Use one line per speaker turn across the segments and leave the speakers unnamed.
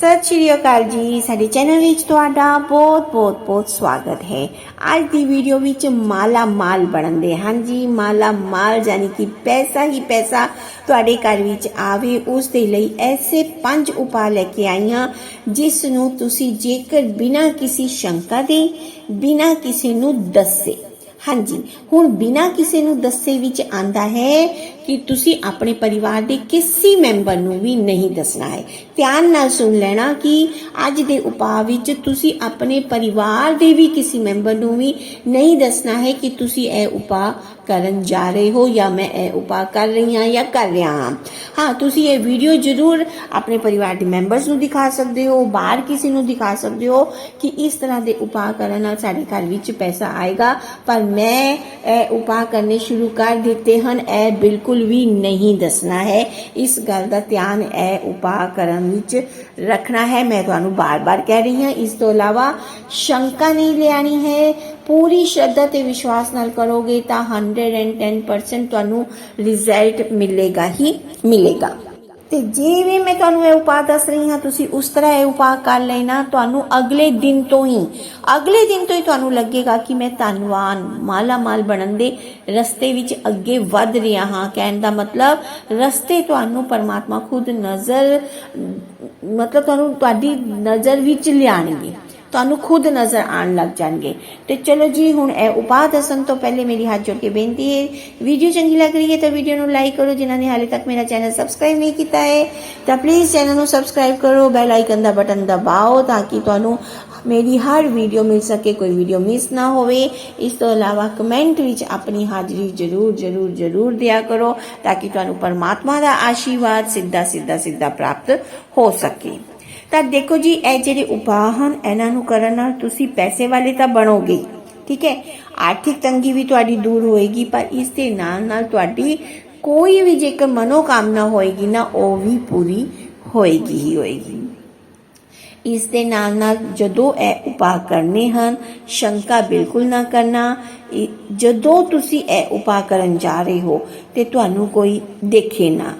ਸਤਿ ਸ਼੍ਰੀ ਅਕਾਲ ਜੀ ਸਾਡੇ ਚੈਨਲ ਵਿੱਚ ਤੁਹਾਡਾ ਬਹੁਤ-ਬਹੁਤ ਬਹੁਤ ਸਵਾਗਤ ਹੈ। ਅੱਜ ਦੀ ਵੀਡੀਓ ਵਿੱਚ ਮਾਲਾ ਮਾਲ ਬਣਨ ਦੇ ਹਾਂਜੀ ਮਾਲਾ ਮਾਲ ਯਾਨੀ ਕਿ ਪੈਸਾ ਹੀ ਪੈਸਾ ਤੁਹਾਡੇ ਘਰ ਵਿੱਚ ਆਵੇ, ਉਸ ਦੇ ਲਈ ਐਸੇ ਪੰਜ ਉਪਾਅ ਲੈ ਕੇ ਆਈ ਹਾਂ, ਜਿਸ ਨੂੰ ਤੁਸੀਂ ਜੇਕਰ ਬਿਨਾਂ ਕਿਸੇ ਸ਼ੰਕਾ ਦੇ, ਬਿਨਾਂ ਕਿਸੇ ਨੂੰ ਦੱਸੇ। ਹਾਂਜੀ। ਹੁਣ ਬਿਨਾਂ ਕਿਸੇ ਨੂੰ ਦੱਸੇ ਵਿੱਚ ਆਂਦਾ ਹੈ ਕਿ ਤੁਸੀਂ ਆਪਣੇ ਪਰਿਵਾਰ ਦੇ ਕਿਸੇ ਮੈਂਬਰ ਨੂੰ ਵੀ ਨਹੀਂ ਦੱਸਣਾ ਹੈ। ਧਿਆਨ ਨਾਲ ਸੁਣ ਲੈਣਾ ਕਿ ਅੱਜ ਦੇ ਉਪਾਅ ਵਿੱਚ ਤੁਸੀਂ ਆਪਣੇ ਪਰਿਵਾਰ ਦੇ ਵੀ ਕਿਸੇ ਮੈਂਬਰ ਨੂੰ ਵੀ ਨਹੀਂ ਦੱਸਣਾ ਹੈ ਕਿ ਤੁਸੀਂ ਇਹ ਉਪਾਅ ਕਰਨ ਜਾ ਰਹੇ ਹੋ ਜਾਂ ਮੈਂ ਇਹ ਉਪਾਅ ਕਰ ਰਹੀ ਹਾਂ ਜਾਂ ਕਰ ਰਿਹਾ ਹਾਂ? ਹਾਂ, ਤੁਸੀਂ ਇਹ ਵੀਡੀਓ ਜ਼ਰੂਰ ਆਪਣੇ ਪਰਿਵਾਰ ਦੇ ਮੈਂਬਰਸ ਨੂੰ ਦਿਖਾ ਸਕਦੇ ਹੋ, ਬਾਹਰ ਕਿਸੇ ਨੂੰ ਦਿਖਾ ਸਕਦੇ ਹੋ ਕਿ ਇਸ ਤਰ੍ਹਾਂ ਦੇ ਉਪਾਅ ਕਰਨ ਨਾਲ ਸਾਡੇ ਘਰ ਵਿੱਚ ਪੈਸਾ ਆਏਗਾ। ਪਰ ਮੈਂ ਇਹ ਉਪਾਅ ਕਰਨੇ ਸ਼ੁਰੂ ਕਰ ਦਿੱਤੇ ਹਨ, ਇਹ ਬਿਲਕੁਲ ਵੀ ਨਹੀਂ ਦੱਸਣਾ ਹੈ। ਇਸ ਗੱਲ ਦਾ ਧਿਆਨ ਇਹ ਉਪਾਅ ਕਰਨ ਵਿੱਚ ਰੱਖਣਾ ਹੈ। ਮੈਂ ਤੁਹਾਨੂੰ ਬਾਰ-ਬਾਰ ਕਹਿ ਰਹੀ ਹਾਂ। ਇਸ ਤੋਂ ਇਲਾਵਾ ਸ਼ੰਕਾ ਨਹੀਂ ਲਿਆਣੀ ਹੈ। ਪੂਰੀ ਸ਼ਰਧਾ ਤੇ ਵਿਸ਼ਵਾਸ ਨਾਲ ਕਰੋਗੇ ਤਾਂ 110% ਤੁਹਾਨੂੰ ਰਿਜ਼ਲਟ ਮਿਲੇਗਾ ਹੀ ਮਿਲੇਗਾ। ਤੇ ਜਿਵੇਂ ਮੈਂ ਤੁਹਾਨੂੰ ਇਹ ਉਪਾਅ ਦੱਸ ਰਹੀ ਹਾਂ, ਤੁਸੀਂ ਉਸ ਤਰ੍ਹਾਂ ਇਹ ਉਪਾਅ ਕਰ ਲੈਣਾ, ਤੁਹਾਨੂੰ ਅਗਲੇ ਦਿਨ ਤੋਂ ਹੀ, ਅਗਲੇ ਦਿਨ ਤੋਂ ਹੀ ਤੁਹਾਨੂੰ ਲੱਗੇਗਾ ਕਿ ਮੈਂ ਧੰਨਵਾਨ ਮਾਲਾ ਮਾਲ ਬਣਨ ਦੇ ਰਸਤੇ ਵਿੱਚ ਅੱਗੇ ਵੱਧ ਰਿਹਾ ਹਾਂ। ਕਹਿਣ ਦਾ ਮਤਲਬ, ਰਸਤੇ ਤੁਹਾਨੂੰ ਪਰਮਾਤਮਾ ਖੁਦ ਨਜ਼ਰ, ਮਤਲਬ ਤੁਹਾਨੂੰ ਤੁਹਾਡੀ ਨਜ਼ਰ ਵਿੱਚ ਲਿਆਣਗੇ ਤੁਹਾਨੂੰ ਖੁਦ ਨਜ਼ਰ ਆਣ ਲੱਗ ਜਾਣਗੇ। ਤੇ ਚਲੋ ਜੀ, ਹੁਣ ਇਹ ਉਪਾਅ ਦੱਸਣ ਤੋਂ ਪਹਿਲੇ ਮੇਰੀ ਹੱਥ ਜੋੜ ਕੇ ਬੇਨਤੀ ਹੈ, ਵੀਡੀਓ ਚੰਗੀ ਲੱਗ ਰਹੀ ਹੈ ਤਾਂ ਵੀਡੀਓ ਨੂੰ ਲਾਈਕ ਕਰੋ, ਜਿਨ੍ਹਾਂ ਨੇ ਹਾਲੇ ਤੱਕ ਮੇਰਾ ਚੈਨਲ ਸਬਸਕ੍ਰਾਈਬ ਨਹੀਂ ਕੀਤਾ ਹੈ, ਤਾਂ ਪਲੀਜ਼ ਚੈਨਲ ਨੂੰ ਸਬਸਕ੍ਰਾਈਬ ਕਰੋ ਬੈਲ ਆਈਕਨ ਦਾ ਬਟਨ ਦਬਾਓ ਤਾਂ ਕਿ ਤੁਹਾਨੂੰ ਮੇਰੀ ਹਰ ਵੀਡੀਓ ਮਿਲ ਸਕੇ, ਕੋਈ ਵੀਡੀਓ ਮਿਸ ਨਾ ਹੋਵੇ। ਇਸ ਤੋਂ ਇਲਾਵਾ ਕਮੈਂਟ ਵਿੱਚ ਆਪਣੀ ਹਾਜ਼ਰੀ ਜ਼ਰੂਰ ਜ਼ਰੂਰ ਜ਼ਰੂਰ ਦਿਆ ਕਰੋ ਤਾਂ ਕਿ ਤੁਹਾਨੂੰ ਪਰਮਾਤਮਾ ਦਾ ਆਸ਼ੀਰਵਾਦ ਸਿੱਧਾ ਸਿੱਧਾ ਸਿੱਧਾ ਪ੍ਰਾਪਤ ਹੋ ਸਕੇ। ਤਾਂ ਦੇਖੋ ਜੀ, ਇਹ ਜਿਹੜੇ ਉਪਾਅ ਹਨ, ਇਹਨਾਂ ਨੂੰ ਕਰਨ ਨਾਲ ਤੁਸੀਂ ਪੈਸੇ ਵਾਲੇ ਤਾਂ ਬਣੋਗੇ। ਠੀਕ ਹੈ? ਆਰਥਿਕ ਤੰਗੀ ਵੀ ਤੁਹਾਡੀ ਦੂਰ ਹੋਏਗੀ, ਪਰ ਇਸ ਦੇ ਨਾਲ ਨਾਲ ਤੁਹਾਡੀ ਕੋਈ ਵੀ ਜੇਕਰ ਮਨੋਕਾਮਨਾ ਹੋਏਗੀ ਨਾ, ਉਹ ਵੀ ਪੂਰੀ ਹੋਏਗੀ ਹੀ ਹੋਏਗੀ। ਇਸ ਦੇ ਨਾਲ ਨਾਲ ਜਦੋਂ ਇਹ ਉਪਾਅ ਕਰਨੇ ਹਨ, ਸ਼ੰਕਾ ਬਿਲਕੁਲ ਨਾ ਕਰਨਾ। ਜਦੋਂ ਤੁਸੀਂ ਇਹ ਉਪਾਅ ਕਰਨ ਜਾ ਰਹੇ ਹੋ, ਤੇ ਤੁਹਾਨੂੰ ਕੋਈ ਦੇਖੇ ਨਾ,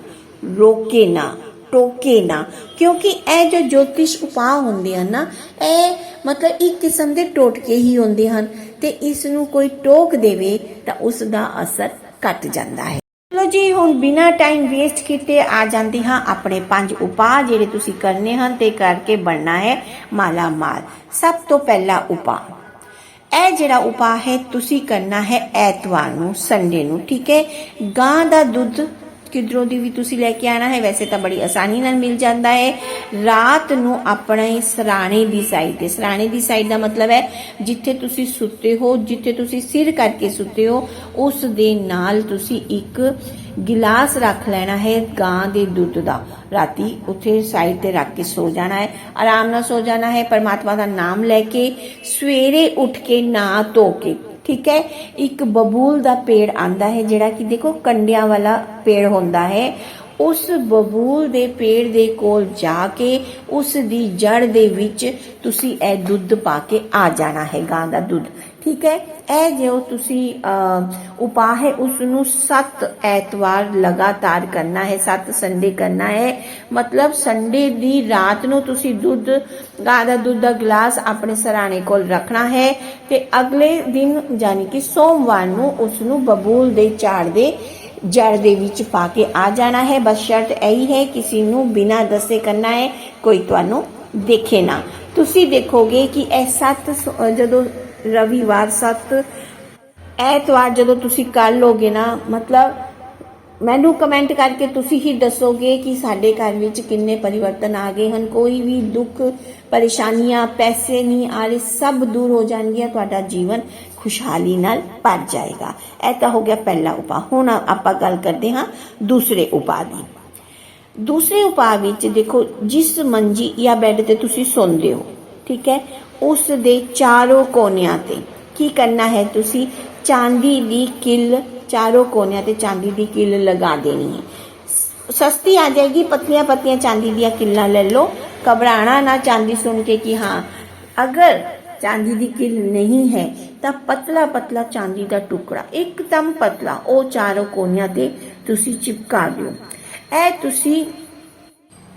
ਰੋਕੇ ਨਾ ਟੋਕੇ ਨਾ। ਕਿਉਂਕਿ ਇਹ ਜੋ ਜੋਤਿਸ਼ ਉਪਾਅ ਹੁੰਦੇ ਹਨ ਨਾ, ਇਹ ਮਤਲਬ ਇੱਕ ਕਿਸਮ ਦੇ ਟੋਟਕੇ ਹੀ ਹੁੰਦੇ ਹਨ ਤੇ ਇਸ ਨੂੰ ਕੋਈ ਟੋਕ ਦੇਵੇ ਤਾਂ ਉਸ ਦਾ ਅਸਰ ਘਟ ਜਾਂਦਾ ਹੈ। ਚਲੋ ਜੀ, ਹੁਣ ਬਿਨਾ ਟਾਈਮ ਵੇਸਟ ਕੀਤੇ ਆ ਜਾਂਦੇ ਹਾਂ ਆਪਣੇ ਪੰਜ ਉਪਾਅ ਜਿਹੜੇ ਤੁਸੀਂ ਕਰਨੇ ਹਨ ਤੇ ਕਰਕੇ ਬਣਨਾ ਹੈ ਮਾਲਾ ਮਾਲ ਸਭ ਤੋਂ ਪਹਿਲਾ ਉਪਾਅ। ਇਹ ਜਿਹੜਾ ਉਪਾਅ ਹੈ, ਤੁਸੀਂ ਕਰਨਾ ਹੈ ਐਤਵਾਰ ਨੂੰ, ਸੰਡੇ ਨੂੰ, ਠੀਕ ਹੈ? ਗਾਂ ਦਾ ਦੁੱਧ ਕਿਧਰੋਂ ਦੀ ਵੀ ਤੁਸੀਂ ਲੈ ਕੇ ਆਣਾ ਹੈ, ਵੈਸੇ ਤਾਂ ਬੜੀ ਆਸਾਨੀ ਨਾਲ ਮਿਲ ਜਾਂਦਾ ਹੈ। ਰਾਤ ਨੂੰ ਆਪਣੇ ਸਰਾਣੇ ਦੀ ਸਾਈਡ ਤੇ, ਸਰਾਣੇ ਦੀ ਸਾਈਡ ਦਾ ਮਤਲਬ ਹੈ, ਜਿੱਥੇ ਤੁਸੀਂ ਸੁੱਤੇ ਹੋ, ਜਿੱਥੇ ਤੁਸੀਂ ਸਿਰ ਕਰਕੇ ਸੁੱਤੇ ਹੋ, ਉਸ ਦੇ ਨਾਲ ਤੁਸੀਂ ਇੱਕ ਗਿਲਾਸ ਰੱਖ ਲੈਣਾ ਹੈ ਗਾਂ ਦੇ ਦੁੱਧ ਦਾ। ਰਾਤੀ ਉੱਥੇ ਸਾਈਡ ਤੇ ਰੱਖ ਕੇ ਸੋ ਜਾਣਾ ਹੈ, ਆਰਾਮ ਨਾਲ ਸੋ ਜਾਣਾ ਹੈ, ਪਰਮਾਤਮਾ ਦਾ ਨਾਮ ਲੈ ਕੇ ਸਵੇਰੇ ਉੱਠ ਕੇ ਨਾ ਧੋ ਕੇ ਠੀਕ ਹੈ, ਇੱਕ ਬਬੂਲ ਦਾ ਪੇੜ ਆਂਦਾ ਹੈ ਜਿਹੜਾ ਕਿ ਦੇਖੋ ਕੰਡਿਆਂ ਵਾਲਾ ਪੇੜ ਹੁੰਦਾ ਹੈ। ਉਸ ਬਬੂਲ ਦੇ ਪੇੜ ਦੇ ਕੋਲ ਜਾ ਕੇ, ਉਸ ਦੀ ਜੜ ਦੇ ਵਿੱਚ ਤੁਸੀਂ ਇਹ ਦੁੱਧ ਪਾ ਕੇ ਆ ਜਾਣਾ ਹੈ ਗਾਂ ਦਾ ਦੁੱਧ। ਠੀਕ ਹੈ? ਇਹ ਜੋ ਤੁਸੀਂ ਉਪਾਅ ਹੈ ਉਸ ਨੂੰ 7 ਐਤਵਾਰ ਲਗਾਤਾਰ ਕਰਨਾ ਹੈ 7 ਸੰਡੇ ਕਰਨਾ ਹੈ। ਮਤਲਬ ਸੰਡੇ ਦੀ ਰਾਤ ਨੂੰ ਤੁਸੀਂ ਦੁੱਧ, ਗਾਂ ਦਾ ਦੁੱਧ ਦਾ ਗਲਾਸ ਆਪਣੇ ਸਰਾਣੇ ਕੋਲ ਰੱਖਣਾ ਹੈ ਤੇ ਅਗਲੇ ਦਿਨ, ਯਾਨੀ ਕਿ ਸੋਮਵਾਰ ਨੂੰ ਉਸ ਨੂੰ ਬਬੂਲ ਦੇ ਝਾੜ ਦੇ ਜੜ ਦੇ ਵਿੱਚ ਪਾ ਕੇ ਆ ਜਾਣਾ ਹੈ। ਬਸ ਸ਼ਰਤ ਇਹੀ ਹੈ, ਕਿਸੇ ਨੂੰ ਬਿਨਾਂ ਦੱਸੇ ਕਰਨਾ ਹੈ, ਕੋਈ ਤੁਹਾਨੂੰ ਦੇਖੇ ਨਾ। ਤੁਸੀਂ ਦੇਖੋਗੇ ਕਿ ਇਹ ਸੱਤ ਜਦੋਂ ਰਵੀਵਾਰ ਸੱਤ, ਐਤਵਾਰ ਜਦੋਂ ਤੁਸੀਂ ਕਰ ਲੋਗੇ ਨਾ, ਮਤਲਬ ਮੈਨੂੰ ਕਮੈਂਟ ਕਰਕੇ ਤੁਸੀਂ ਹੀ ਦੱਸੋਗੇ ਕਿ ਸਾਡੇ ਘਰ ਵਿੱਚ ਕਿੰਨੇ ਪਰਿਵਰਤਨ ਆ ਗਏ ਹਨ। ਕੋਈ ਵੀ ਦੁੱਖ, ਪਰੇਸ਼ਾਨੀਆਂ, ਪੈਸੇ ਨਹੀਂ ਆ ਰਹੇ, ਸਭ ਦੂਰ ਹੋ ਜਾਣਗੀਆਂ, ਤੁਹਾਡਾ ਜੀਵਨ ਖੁਸ਼ਹਾਲੀ ਨਾਲ ਭਰ ਜਾਏਗਾ। ਇਹ ਤਾਂ ਹੋ ਗਿਆ ਪਹਿਲਾ ਉਪਾਅ। ਹੁਣ ਆਪਾਂ ਗੱਲ ਕਰਦੇ ਹਾਂ ਦੂਸਰੇ ਉਪਾਅ ਦੀ। ਦੂਸਰੇ ਉਪਾਅ ਵਿੱਚ ਦੇਖੋ, ਜਿਸ ਮੰਜੀ ਜਾਂ ਬੈੱਡ ਤੇ ਤੁਸੀਂ ਸੌਂਦੇ ਹੋ, ਠੀਕ ਹੈ, ਉਸ ਦੇ ਚਾਰੋਂ ਕੋਨਿਆਂ ਤੇ ਕੀ ਕਰਨਾ ਹੈ ਤੁਸੀਂ? ਚਾਂਦੀ ਦੀ ਕਿੱਲ ਚਾਰੋਂ ਕੋਨਿਆਂ ਤੇ ਚਾਂਦੀ ਦੀ ਕਿੱਲ ਲਗਾ ਦੇਣੀ ਹੈ। ਸਸਤੀ ਆ ਜਾਏਗੀ ਪਤਲੀਆਂ ਪਤਲੀਆਂ ਚਾਂਦੀ ਦੀਆਂ ਕਿੱਲਾਂ ਲੈ ਲਓ। ਘਬਰਾਣਾ ਨਾ ਚਾਂਦੀ ਸੁਣ ਕੇ ਕਿ ਹਾਂ, ਅਗਰ ਚਾਂਦੀ ਦੀ ਕਿੱਲ ਨਹੀਂ ਹੈ, ਤਾਂ ਪਤਲਾ ਪਤਲਾ ਚਾਂਦੀ ਦਾ ਟੁਕੜਾ, ਇੱਕਦਮ ਪਤਲਾ, ਉਹ ਚਾਰੋਂ ਕੋਨਿਆਂ ਤੇ ਤੁਸੀਂ ਚਿਪਕਾ ਦਿਓ। ਇਹ ਤੁਸੀਂ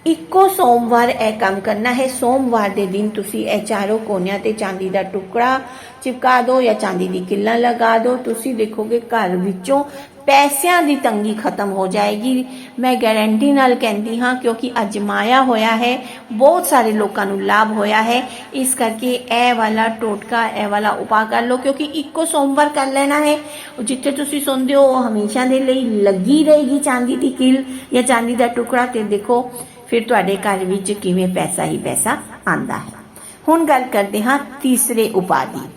ਇੱਕੋ ਸੋਮਵਾਰ ਇਹ ਕੰਮ ਕਰਨਾ ਹੈ। ਸੋਮਵਾਰ ਦੇ ਦਿਨ ਤੁਸੀਂ ਇਹ ਚਾਰੋਂ ਕੋਨਿਆਂ ਤੇ ਚਾਂਦੀ ਦਾ ਟੁਕੜਾ ਚਿਪਕਾ ਦਿਓ ਜਾਂ ਚਾਂਦੀ ਦੀ ਕਿੱਲਾ ਲਗਾ ਦਿਓ। ਤੁਸੀਂ ਦੇਖੋਗੇ ਘਰ ਵਿੱਚੋਂ ਪੈਸਿਆਂ ਦੀ ਤੰਗੀ ਖਤਮ ਹੋ ਜਾਏਗੀ। ਮੈਂ ਗਾਰੰਟੀ ਨਾਲ ਕਹਿੰਦੀ ਹਾਂ, ਕਿਉਂਕਿ ਅਜਮਾਇਆ ਹੋਇਆ ਹੈ। ਬਹੁਤ ਸਾਰੇ ਲੋਕਾਂ ਨੂੰ ਲਾਭ ਹੋਇਆ ਹੈ। ਇਸ ਕਰਕੇ ਇਹ ਵਾਲਾ ਟੋਟਕਾ, ਇਹ ਵਾਲਾ ਉਪਾਅ ਕਰ ਲਓ, ਕਿਉਂਕਿ ਇੱਕੋ ਸੋਮਵਾਰ ਕਰ ਲੈਣਾ ਹੈ। ਜਿੱਥੇ ਤੁਸੀਂ ਸੁਣਦੇ ਹੋ, ਉਹ ਹਮੇਸ਼ਾ ਦੇ ਲਈ ਲੱਗੀ ਰਹੇਗੀ ਚਾਂਦੀ ਦੀ ਕਿਲ ਜਾਂ ਚਾਂਦੀ ਦਾ ਟੁਕੜਾ। ਤੇ ਦੇਖੋ ਫਿਰ ਤੁਹਾਡੇ ਘਰ ਵਿੱਚ ਕਿਵੇਂ ਪੈਸਾ ਹੀ ਪੈਸਾ ਆਂਦਾ ਹੈ? ਹੁਣ ਗੱਲ ਕਰਦੇ ਹਾਂ ਤੀਸਰੇ ਉਪਾਅ ਦੀ।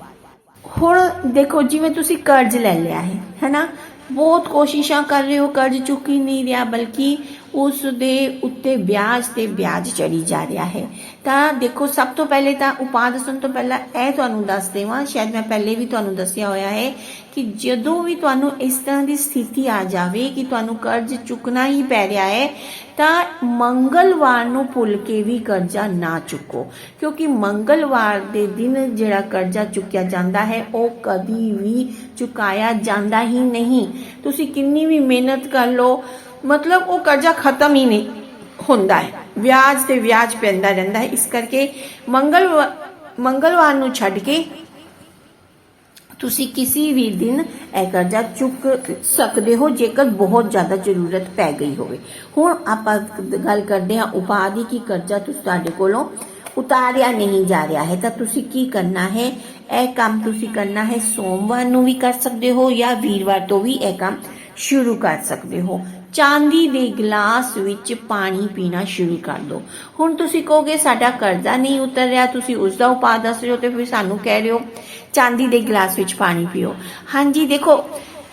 ਹੁਣ ਦੇਖੋ, ਜਿਵੇਂ ਤੁਸੀਂ ਕਰਜ਼ ਲੈ ਲਿਆ ਹੈ ਹੈਨਾ ਬਹੁਤ ਕੋਸ਼ਿਸ਼ਾਂ ਕਰ ਰਹੇ ਹੋ, ਕਰਜ਼ ਚੁੱਕੀ ਹੀ ਨਹੀਂ ਰਿਹਾ, ਬਲਕਿ ਉਸ ਦੇ ਉੱਤੇ ਵਿਆਜ ਤੇ ਵਿਆਜ ਚੜੀ ਜਾ ਰਿਹਾ ਹੈ। ਤਾਂ ਦੇਖੋ, ਸਭ ਤੋਂ ਪਹਿਲੇ ਤਾਂ ਉਪਾਅ ਦੱਸਣ ਤੋਂ ਪਹਿਲਾਂ ਇਹ ਤੁਹਾਨੂੰ ਦੱਸ ਦੇਵਾਂ, ਸ਼ਾਇਦ ਮੈਂ ਪਹਿਲੇ ਵੀ ਤੁਹਾਨੂੰ ਦੱਸਿਆ ਹੋਇਆ ਹੈ ਕਿ ਜਦੋਂ ਵੀ ਤੁਹਾਨੂੰ ਇਸ ਤਰ੍ਹਾਂ ਦੀ ਸਥਿਤੀ ਆ ਜਾਵੇ ਕਿ ਤੁਹਾਨੂੰ ਕਰਜ਼ ਚੁੱਕਣਾ ਹੀ ਪੈ ਰਿਹਾ ਹੈ, ਤਾਂ ਮੰਗਲਵਾਰ ਨੂੰ ਭੁੱਲ ਕੇ ਵੀ ਕਰਜ਼ਾ ਨਾ ਚੁੱਕੋ। ਕਿਉਂਕਿ ਮੰਗਲਵਾਰ ਦੇ ਦਿਨ ਜਿਹੜਾ ਕਰਜ਼ਾ ਚੁੱਕਿਆ ਜਾਂਦਾ ਹੈ, ਉਹ ਕਦੀ ਵੀ ਚੁਕਾਇਆ ਜਾਂਦਾ ਹੀ ਨਹੀਂ। ਤੁਸੀਂ ਕਿੰਨੀ ਵੀ ਮਿਹਨਤ ਕਰ ਲਓ ਮਤਲਬ ਉਹ ਕਰਜ਼ਾ ਖਤਮ ਹੀ ਨਹੀਂ ਹੁੰਦਾ ਹੈ। ਵਿਆਜ ਤੇ ਵਿਆਜ ਪੈਂਦਾ ਰਹਿੰਦਾ ਹੈ। ਇਸ ਕਰਕੇ ਮੰਗਲਵਾਰ ਮੰਗਲਵਾਰ ਨੂੰ ਛੱਡ ਕੇ ਤੁਸੀਂ ਕਿਸੇ ਵੀ ਦਿਨ ਇਹ ਕਰਜ਼ਾ ਚੁੱਕ ਸਕਦੇ ਹੋ, ਜੇਕਰ ਬਹੁਤ ਜ਼ਿਆਦਾ ਜ਼ਰੂਰਤ ਪੈ ਗਈ ਹੋਵੇ। ਹੁਣ ਆਪਾਂ ਗੱਲ ਕਰਦੇ ਹਾਂ ਉਪਾਅ ਦੀ ਕਿ ਕਰਜ਼ਾ ਤੁਸੀਂ ਤੁਹਾਡੇ ਕੋਲੋਂ ਉਤਾਰਿਆ ਨਹੀਂ ਜਾ ਰਿਹਾ ਹੈ। ਤਾਂ ਤੁਸੀਂ ਕੀ ਕਰਨਾ ਹੈ? ਇਹ ਕੰਮ ਤੁਸੀਂ ਕਰਨਾ ਹੈ, ਸੋਮਵਾਰ ਨੂੰ ਵੀ ਕਰ ਸਕਦੇ ਹੋ ਜਾਂ ਵੀਰਵਾਰ ਤੋਂ ਵੀ ਇਹ ਕੰਮ ਸ਼ੁਰੂ ਕਰ ਸਕਦੇ ਹੋ। ਚਾਂਦੀ ਦੇ ਗਲਾਸ ਵਿੱਚ ਪਾਣੀ ਪੀਣਾ ਸ਼ੁਰੂ ਕਰ ਦਿਓ ਹੁਣ ਤੁਸੀਂ ਕਹੋਗੇ, ਸਾਡਾ ਕਰਜ਼ਾ ਨਹੀਂ ਉਤਰ ਰਿਹਾ, ਤੁਸੀਂ ਉਸ ਦਾ ਉਪਾਅ ਦੱਸ ਰਹੇ ਹੋ ਤੇ ਫਿਰ ਸਾਨੂੰ ਕਹਿ ਰਹੇ ਹੋ, ਚਾਂਦੀ ਦੇ ਗਲਾਸ ਵਿੱਚ ਪਾਣੀ ਪੀਓ। ਹਾਂਜੀ, ਦੇਖੋ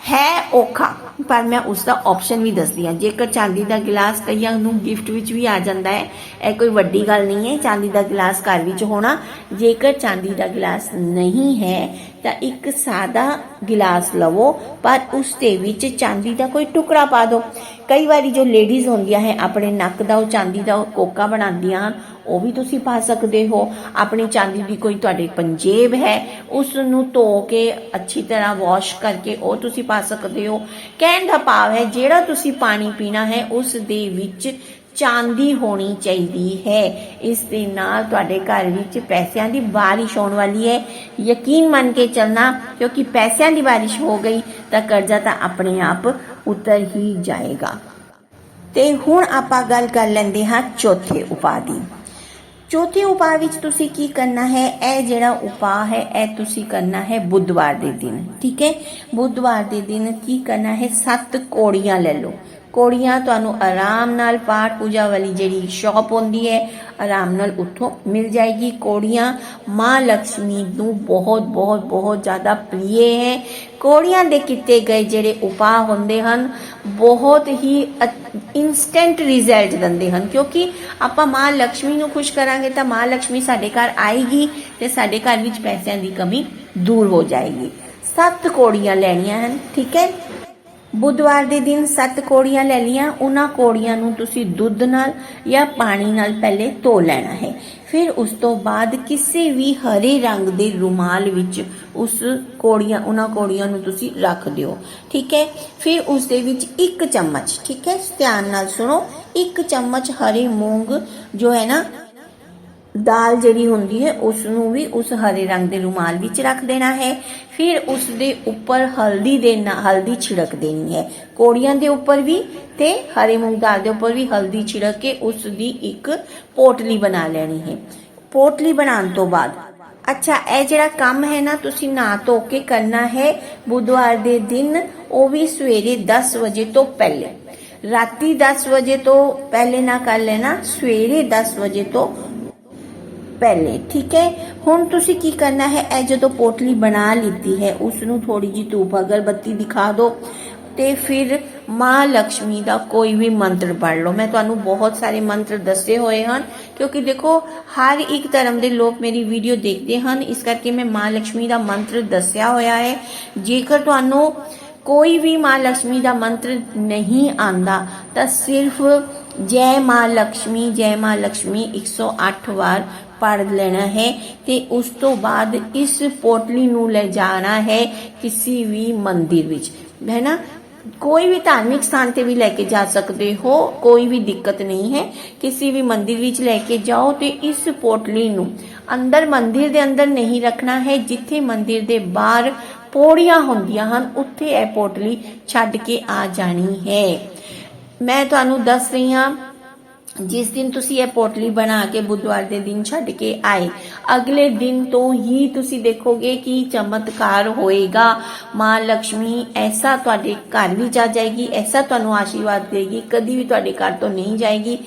ਹੈ ਔਖਾ, ਪਰ ਮੈਂ ਉਸ ਦਾ ਆਪਸ਼ਨ ਵੀ ਦੱਸਦੀ ਹਾਂ। ਜੇਕਰ ਚਾਂਦੀ ਦਾ ਗਲਾਸ ਕਈਆਂ ਨੂੰ ਗਿਫਟ ਵਿੱਚ ਵੀ ਆ ਜਾਂਦਾ ਹੈ, ਇਹ ਕੋਈ ਵੱਡੀ ਗੱਲ ਨਹੀਂ ਹੈ, ਚਾਂਦੀ ਦਾ ਗਲਾਸ ਘਰ ਵਿੱਚ ਹੋਣਾ। ਜੇਕਰ ਚਾਂਦੀ ਦਾ ਗਲਾਸ ਨਹੀਂ ਹੈ, ਤਾਂ ਇੱਕ ਸਾਦਾ ਗਿਲਾਸ ਲਵੋ, ਪਰ ਉਸ ਦੇ ਵਿੱਚ ਚਾਂਦੀ ਦਾ ਕੋਈ ਟੁਕੜਾ ਪਾ ਦਿਓ। ਕਈ ਵਾਰੀ ਜੋ ਲੇਡੀਜ਼ ਹੁੰਦੀਆਂ ਹੈ, ਆਪਣੇ ਨੱਕ ਦਾ ਉਹ ਚਾਂਦੀ ਦਾ ਉਹ ਕੋਕਾ ਬਣਾਉਂਦੀਆਂ ਹਨ ਉਹ ਵੀ ਤੁਸੀਂ ਪਾ ਸਕਦੇ ਹੋ। ਆਪਣੀ ਚਾਂਦੀ ਦੀ ਕੋਈ ਤੁਹਾਡੇ ਪੰਜੇਬ ਹੈ ਉਸ ਨੂੰ ਧੋ ਕੇ ਅੱਛੀ ਤਰ੍ਹਾਂ ਵਾਸ਼ ਕਰਕੇ ਉਹ ਤੁਸੀਂ ਪਾ ਸਕਦੇ ਹੋ। ਕਹਿਣ ਦਾ ਭਾਵ ਹੈ, ਜਿਹੜਾ ਤੁਸੀਂ ਪਾਣੀ ਪੀਣਾ ਹੈ ਉਸ ਦੇ ਵਿੱਚ ਚਾਂਦੀ ਹੋਣੀ ਚਾਹੀਦੀ ਹੈ। ਇਸ ਦੇ ਨਾਲ ਤੁਹਾਡੇ ਘਰ ਵਿੱਚ ਪੈਸਿਆਂ ਦੀ ਬਾਰਿਸ਼ ਹੋਣ ਵਾਲੀ ਹੈ। ਯਕੀਨ ਮੰਨ ਕੇ ਚੱਲਣਾ, ਕਿਉਂਕਿ ਪੈਸਿਆਂ ਦੀ ਬਾਰਿਸ਼ ਹੋ ਗਈ, ਤਾਂ ਕਰਜ਼ਾ ਤਾਂ ਆਪਣੇ ਆਪ ਉਤਰ ਹੀ ਜਾਏਗਾ। ਤੇ ਹੁਣ ਆਪਾਂ ਗੱਲ ਕਰ ਲੈਂਦੇ ਹਾਂ ਚੌਥੇ ਉਪਾਅ ਦੀ। ਚੌਥੇ ਉਪਾਅ ਵਿੱਚ ਤੁਸੀਂ ਕੀ ਕਰਨਾ ਹੈ? ਇਹ ਜਿਹੜਾ ਉਪਾਅ ਹੈ, ਇਹ ਤੁਸੀਂ ਕਰਨਾ ਹੈ ਬੁੱਧਵਾਰ ਦੇ ਦਿਨ, ਠੀਕ ਹੈ? ਬੁੱਧਵਾਰ ਦੇ ਦਿਨ ਕੀ ਕਰਨਾ ਹੈ? ਸੱਤ ਕੋੜੀਆਂ ਲੈ ਲਓ। ਕੋੜੀਆਂ, ਤੁਹਾਨੂੰ ਆਰਾਮ ਨਾਲ ਪਾਠ ਪੂਜਾ ਵਾਲੀ ਜਿਹੜੀ ਸ਼ਾਪ ਹੁੰਦੀ ਹੈ, ਆਰਾਮ ਨਾਲ ਉੱਥੋਂ ਮਿਲ ਜਾਏਗੀ ਕੋੜੀਆਂ। ਮਾਂ ਲక్ష్ਮੀ ਨੂੰ ਬਹੁਤ ਬਹੁਤ ਬਹੁਤ ਜ਼ਿਆਦਾ ਪ੍ਰੀਏ ਹੈ। ਕੋੜੀਆਂ ਦੇ ਕੀਤੇ ਗਏ ਜਿਹੜੇ ਉਪਾਅ ਹੁੰਦੇ ਹਨ, ਬਹੁਤ ਹੀ ਇਨਸਟੈਂਟ ਰਿਜ਼ਲਟ ਦਿੰਦੇ ਹਨ, ਕਿਉਂਕਿ ਆਪਾਂ ਮਾਂ ਲక్ష్ਮੀ ਨੂੰ ਖੁਸ਼ ਕਰਾਂਗੇ ਤਾਂ ਮਾਂ ਲక్ష్ਮੀ ਸਾਡੇ ਘਰ ਆਏਗੀ ਤੇ ਸਾਡੇ ਘਰ ਵਿੱਚ ਪੈਸਿਆਂ ਦੀ ਕਮੀ ਦੂਰ ਹੋ ਜਾਏਗੀ। ਸੱਤ ਕੋੜੀਆਂ ਲੈਣੀਆਂ ਹਨ, ਠੀਕ ਹੈ? ਬੁੱਧਵਾਰ ਦੇ ਦਿਨ ਸੱਤ ਕੋੜੀਆਂ ਲੈ ਲੀਆਂ ਉਹਨਾਂ ਕੋੜੀਆਂ ਨੂੰ ਤੁਸੀਂ ਦੁੱਧ ਨਾਲ ਜਾਂ ਪਾਣੀ ਨਾਲ ਪਹਿਲੇ ਧੋ ਲੈਣਾ ਹੈ। ਫਿਰ ਉਸ ਤੋਂ ਬਾਅਦ ਕਿਸੇ ਵੀ ਹਰੇ ਰੰਗ ਦੇ ਰੁਮਾਲ ਵਿੱਚ ਉਸ ਕੋੜੀਆਂ, ਉਹਨਾਂ ਕੋੜੀਆਂ ਨੂੰ ਤੁਸੀਂ ਰੱਖ ਦਿਓ। ਠੀਕ ਹੈ? ਫਿਰ ਉਸ ਦੇ ਵਿੱਚ ਇੱਕ ਚਮਚ, ਠੀਕ ਹੈ? ਧਿਆਨ ਨਾਲ ਸੁਣੋ। ਇੱਕ ਚਮਚ ਹਰੇ ਮੂੰਗ ਜੋ ਹੈ ਨਾ ਦਾਲ ਜਿਹੜੀ ਹੁੰਦੀ ਹੈ ਉਸ ਨੂੰ ਵੀ ਉਸ ਹਰੇ ਰੰਗ ਦੇ ਰੁਮਾਲ ਵਿੱਚ ਰੱਖ ਦੇਣਾ ਹੈ। ਫਿਰ ਉਸ ਦੇ ਉੱਪਰ ਹਲਦੀ ਦੇ ਨਾਲ, ਹਲਦੀ ਛਿੜਕ ਦੇਣੀ ਹੈ। ਕੋੜੀਆਂ ਦੇ ਉੱਪਰ ਵੀ ਤੇ ਹਰੇ ਮੂੰਗ ਦਾਲ ਦੇ ਉੱਪਰ ਵੀ ਹਲਦੀ ਛਿੜਕ ਕੇ ਉਸ ਦੀ ਇੱਕ ਪੋਟਲੀ ਬਣਾ ਲੈਣੀ ਹੈ। ਪੋਟਲੀ ਬਣਾਉਣ ਤੋਂ ਬਾਅਦ, ਅੱਛਾ, ਇਹ ਜਿਹੜਾ ਕੰਮ ਹੈ ਨਾ, ਤੁਸੀਂ ਨਾ ਧੋ ਕੇ ਕਰਨਾ ਹੈ ਬੁੱਧਵਾਰ ਦੇ ਦਿਨ, ਉਹ ਵੀ ਸਵੇਰੇ 10 ਵਜੇ ਤੋਂ ਪਹਿਲੇ। ਰਾਤੀ 10 ਵਜੇ ਤੋਂ ਪਹਿਲੇ ਨਾ ਕਰ ਲੈਣਾ, ਸਵੇਰੇ 10 ਵਜੇ ਤੋਂ ਪਹਿਲੇ, ਠੀਕ ਹੈ? ਹੁਣ ਤੁਸੀਂ ਕੀ ਕਰਨਾ ਹੈ? ਇਹ ਜਦੋਂ ਪੋਟਲੀ ਬਣਾ ਲਈਤੀ ਹੈ ਉਸ ਨੂੰ ਥੋੜੀ ਜੀ ਧੂਪ ਅਗਰਬੱਤੀ ਦਿਖਾ ਦਿਓ ਤੇ ਫਿਰ ਮਾਂ ਲక్ష్ਮੀ ਦਾ ਕੋਈ ਵੀ ਮੰਤਰ ਪੜ ਲਓ। ਮੈਂ ਤੁਹਾਨੂੰ ਬਹੁਤ ਸਾਰੇ ਮੰਤਰ ਦੱਸੇ ਹੋਏ ਹਨ, ਕਿਉਂਕਿ ਦੇਖੋ, ਹਰ ਇੱਕ ਧਰਮ ਦੇ ਲੋਕ ਮੇਰੀ ਵੀਡੀਓ ਦੇਖਦੇ ਹਨ। ਇਸ ਕਰਕੇ ਮੈਂ ਮਾਂ ਲక్ష్ਮੀ ਦਾ ਮੰਤਰ ਦੱਸਿਆ ਹੋਇਆ ਹੈ। ਜੇਕਰ ਤੁਹਾਨੂੰ ਕੋਈ ਵੀ ਮਾਂ ਲక్ష్ਮੀ ਦਾ ਮੰਤਰ ਨਹੀਂ ਆਂਦਾ, ਤਾਂ ਸਿਰਫ ਜੈ ਮਾਂ ਲక్ష్ਮੀ ਜੈ ਮਾਂ ਲక్ష్ਮੀ 108 ਵਾਰ ਪੜ੍ਹ ਲੈਣਾ ਹੈ ਤੇ ਉਸ ਤੋਂ ਬਾਅਦ ਇਸ ਪੋਟਲੀ ਨੂੰ ਲੈ ਜਾਣਾ ਹੈ ਕਿਸੇ ਵੀ ਮੰਦਿਰ ਵਿੱਚ। ਹੈ ਨਾ? ਕੋਈ ਵੀ ਧਾਰਮਿਕ ਸਥਾਨ ਤੇ ਵੀ ਲੈ ਕੇ ਜਾ ਸਕਦੇ ਹੋ, ਕੋਈ ਵੀ ਦਿੱਕਤ ਨਹੀਂ ਹੈ। ਕਿਸੇ ਵੀ ਮੰਦਿਰ ਵਿੱਚ ਲੈ ਕੇ ਜਾਓ ਤੇ ਇਸ ਪੋਟਲੀ ਨੂੰ ਅੰਦਰ ਮੰਦਿਰ ਦੇ ਅੰਦਰ ਨਹੀਂ ਰੱਖਣਾ ਹੈ, ਜਿੱਥੇ ਮੰਦਿਰ ਦੇ ਬਾਹਰ ਪੌੜੀਆਂ ਹੁੰਦੀਆਂ ਹਨ, ਉੱਥੇ ਇਹ ਪੋਟਲੀ ਛੱਡ ਕੇ ਆ ਜਾਣੀ ਹੈ। ਮੈਂ ਤੁਹਾਨੂੰ ਦੱਸ ਰਹੀ ਹਾਂ ਜਿਸ ਦਿਨ ਤੁਸੀਂ ਇਹ ਪੋਟਲੀ ਬਣਾ ਕੇ ਬੁੱਧਵਾਰ ਦੇ ਦਿਨ ਛੱਡ ਕੇ ਆਏ, ਅਗਲੇ ਦਿਨ ਤੋਂ ਹੀ ਤੁਸੀਂ ਦੇਖੋਗੇ ਕਿ ਚਮਤਕਾਰ ਹੋਏਗਾ। ਮਾਂ ਲక్ష్ਮੀ ਐਸਾ ਤੁਹਾਡੇ ਘਰ ਵਿੱਚ ਆ ਜਾਏਗੀ, ਐਸਾ ਤੁਹਾਨੂੰ ਆਸ਼ੀਰਵਾਦ ਦੇਗੀ, ਕਦੀ ਵੀ ਤੁਹਾਡੇ ਘਰ ਤੋਂ ਨਹੀਂ ਜਾਏਗੀ।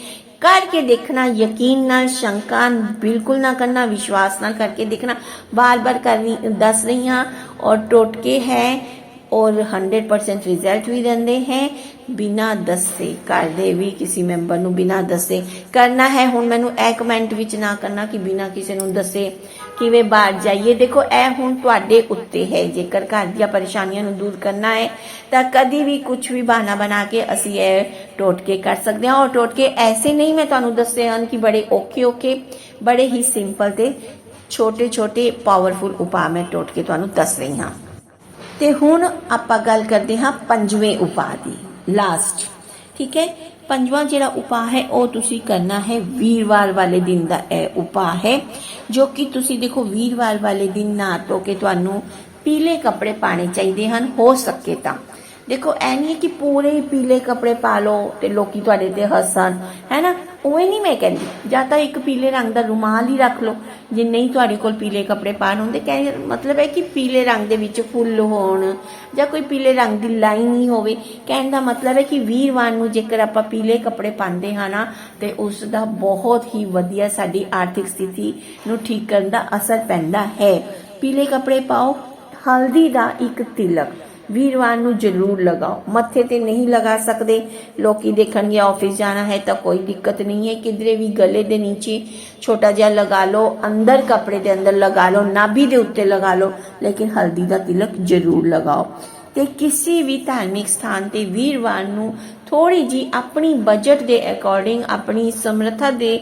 ਕਰਕੇ ਦੇਖਣਾ, ਯਕੀਨ ਨਾਲ ਸ਼ੰਕਾ, ਬਿਲਕੁਲ ਨਾ ਕਰਨਾ, ਵਿਸ਼ਵਾਸ ਨਾਲ ਕਰਕੇ ਦੇਖਣਾ। ਬਾਰ-ਬਾਰ ਕਰਨੀ, ਦੱਸ ਰਹੀ ਹਾਂ, ਔਰ ਟੋਟਕੇ ਹੈ ਔਰ 100% ਰਿਜ਼ਲਟ ਵੀ ਦਿੰਦੇ ਹੈ, ਬਿਨਾ ਦੱਸੇ, ਘਰ ਦੇ ਵੀ ਕਿਸੇ ਮੈਂਬਰ ਨੂੰ ਬਿਨਾ ਦੱਸੇ ਕਰਨਾ ਹੈ। ਹੁਣ ਮੈਨੂੰ ਇਹ ਕਮੈਂਟ ਵਿੱਚ ਨਾ ਕਰਨਾ ਕਿ ਬਿਨਾ ਕਿਸੇ ਨੂੰ ਦੱਸੇ ਕਿਵੇਂ ਬਾਹਰ ਜਾਈਏ। ਦੇਖੋ, ਇਹ ਹੁਣ ਤੁਹਾਡੇ ਉੱਤੇ ਹੈ। ਜੇਕਰ ਘਰ ਦੀਆਂ ਪਰੇਸ਼ਾਨੀਆਂ ਨੂੰ ਦੂਰ ਕਰਨਾ ਹੈ, ਤਾਂ ਕਦੀ ਵੀ ਕੁਝ ਵੀ ਬਹਾਨਾ ਬਣਾ ਕੇ ਅਸੀਂ ਇਹ ਟੋਟਕੇ ਕਰ ਸਕਦੇ ਹਾਂ। ਔਰ ਟੋਟਕੇ ਐਸੇ ਨਹੀਂ ਮੈਂ ਤੁਹਾਨੂੰ ਦੱਸੇ ਹਨ ਕਿ ਬੜੇ ਔਖੇ ਔਖੇ, ਬੜੇ ਹੀ ਸਿੰਪਲ ਤੇ ਛੋਟੇ ਛੋਟੇ ਪਾਵਰਫੁਲ ਉਪਾਅ ਮੈਂ ਟੋਟ ਕੇ ਤੁਹਾਨੂੰ ਦੱਸ ਰਹੀ ਹਾਂ। ਤੇ ਹੁਣ ਆਪਾਂ ਗੱਲ ਕਰਦੇ ਹਾਂ ਪੰਜਵੇਂ ਉਪਾਅ ਦੀ ਲਾਸਟ ਠੀਕ ਹੈ? ਪੰਜਵਾਂ ਜਿਹੜਾ ਉਪਾਅ ਹੈ, ਉਹ ਤੁਸੀਂ ਕਰਨਾ ਹੈ ਵੀਰਵਾਰ ਵਾਲੇ ਦਿਨ ਦਾ ਇਹ ਉਪਾਅ ਹੈ, ਜੋ ਕਿ ਤੁਸੀਂ ਦੇਖੋ ਵੀਰਵਾਰ ਵਾਲੇ ਦਿਨ ਨਾ ਧੋ ਕੇ ਤੁਹਾਨੂੰ ਪੀਲੇ ਕੱਪੜੇ ਪਾਣੇ ਚਾਹੀਦੇ ਹਨ, ਹੋ ਸਕੇ ਤਾਂ। ਦੇਖੋ ਐ ਨਹੀਂ ਹੈ ਕਿ ਪੂਰੇ ਪੀਲੇ ਕੱਪੜੇ ਪਾ ਲਓ ਤੇ ਲੋਕੀ ਤੁਹਾਡੇ ਤੇ ਹੱਸਣ, ਹੈ ਨਾ? ਉਵੇਂ ਨਹੀਂ ਮੈਂ ਕਹਿੰਦੀ। ਜਾਂ ਤਾਂ ਇੱਕ ਪੀਲੇ ਰੰਗ ਦਾ ਰੁਮਾਲ ਹੀ ਰੱਖ ਲਓ, ਜੇ ਨਹੀਂ ਤੁਹਾਡੇ ਕੋਲ ਪੀਲੇ ਕੱਪੜੇ ਪਾਣ ਹੁੰਦੇ, ਕਹਿ ਮਤਲਬ ਹੈ ਕਿ ਪੀਲੇ ਰੰਗ ਦੇ ਵਿੱਚ ਫੁੱਲ ਹੋਣ, ਜਾਂ ਕੋਈ ਪੀਲੇ ਰੰਗ ਦੀ ਲਾਈਨ ਹੀ ਹੋਵੇ। ਕਹਿਣ ਦਾ ਮਤਲਬ ਹੈ ਕਿ ਵੀਰਵਾਰ ਨੂੰ ਜੇਕਰ ਆਪਾਂ ਪੀਲੇ ਕੱਪੜੇ ਪਾਉਂਦੇ ਹਾਂ ਨਾ, ਤੇ ਉਸ ਦਾ ਬਹੁਤ ਹੀ ਵਧੀਆ ਸਾਡੀ ਆਰਥਿਕ ਸਥਿਤੀ ਨੂੰ ਠੀਕ ਕਰਨ ਦਾ ਅਸਰ ਪੈਂਦਾ ਹੈ। ਪੀਲੇ ਕੱਪੜੇ ਪਾਓ, ਹਲਦੀ ਦਾ ਇੱਕ ਤਿਲਕ। ਵੀਰਵਾਰ ਨੂੰ ਜ਼ਰੂਰ ਲਗਾਓ। ਮੱਥੇ ਤੇ ਨਹੀਂ ਲਗਾ ਸਕਦੇ। ਲੋਕੀ ਦੇਖਣਗੇ ਆਫਿਸ ਜਾਣਾ ਹੈ ਤਾਂ ਕੋਈ ਦਿੱਕਤ ਨਹੀਂ ਹੈ। ਕਿਧਰੇ ਵੀ ਗਲੇ ਦੇ ਨੀਚੇ ਛੋਟਾ ਜਿਹਾ ਲਗਾ ਲਓ, ਅੰਦਰ ਕੱਪੜੇ ਦੇ ਅੰਦਰ ਲਗਾ ਲਓ, ਨਾਭੀ ਦੇ ਉੱਤੇ ਲਗਾ ਲਓ, ਲੇਕਿਨ ਹਲਦੀ ਦਾ ਤਿਲਕ ਜ਼ਰੂਰ ਲਗਾਓ। ਤੇ ਕਿਸੇ ਵੀ ਧਾਰਮਿਕ ਸਥਾਨ ਤੇ ਵੀਰਵਾਰ ਨੂੰ ਥੋੜੀ ਜੀ ਆਪਣੀ ਬਜਟ ਦੇ ਅਕੋਰਡਿੰਗ ਆਪਣੀ ਸਮਰੱਥਾ ਦੇ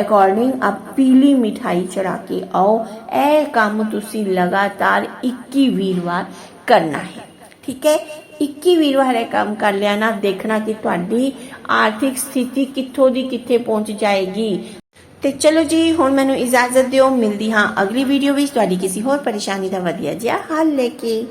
ਅਕੋਰਡਿੰਗ ਆਪ ਪੀਲੀ ਮਿਠਾਈ ਚੜਾ ਕੇ ਆਓ। ਇਹ ਕੰਮ ਤੁਸੀਂ ਲਗਾਤਾਰ 21 ਵੀਰਵਾਰ ਕਰਨਾ ਹੈ। ਠੀਕ ਹੈ? 21 ਵੀਰਵਾਰ ਇਹ ਕੰਮ ਕਰ ਲਿਆ ਨਾ, ਦੇਖਣਾ ਕਿ ਤੁਹਾਡੀ ਆਰਥਿਕ ਸਥਿਤੀ ਕਿੱਥੋਂ ਦੀ ਕਿੱਥੇ ਪਹੁੰਚ ਜਾਏਗੀ। ਤੇ ਚਲੋ ਜੀ, ਹੁਣ ਮੈਨੂੰ ਇਜਾਜ਼ਤ ਦਿਓ, ਮਿਲਦੀ ਹਾਂ ਅਗਲੀ ਵੀਡੀਓ ਵਿੱਚ। ਤੁਹਾਡੀ ਕਿਸੇ ਹੋਰ ਪਰੇਸ਼ਾਨੀ ਦਾ ਵਧੀਆ ਜਿਹਾ ਹੱਲ ਲੈ ਕੇ।